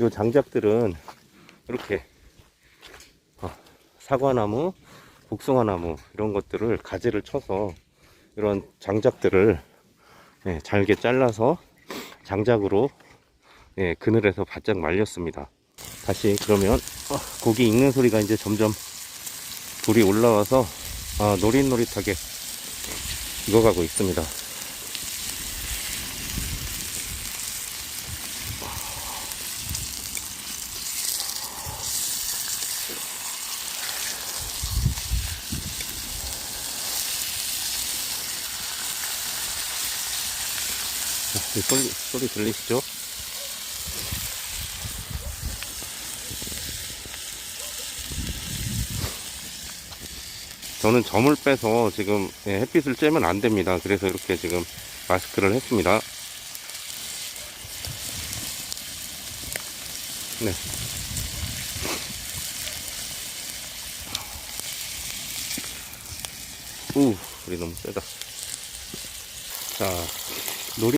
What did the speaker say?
요 장작들은 이렇게 어, 사과나무, 복숭아나무 이런 것들을 가지를 쳐서 이런 장작들을 예, 잘게 잘라서 장작으로 예, 그늘에서 바짝 말렸습니다. 다시 그러면 어, 고기 익는 소리가 이제 점점 불이 올라와서 아, 노릿노릿하게 익어가고 있습니다. 소리, 소리 들리시죠? 저는 점을 빼서 지금 예, 햇빛을 쬐면 안 됩니다. 그래서 이렇게 지금 마스크를 했습니다. 네. 우, 불이 너무 세다. 자,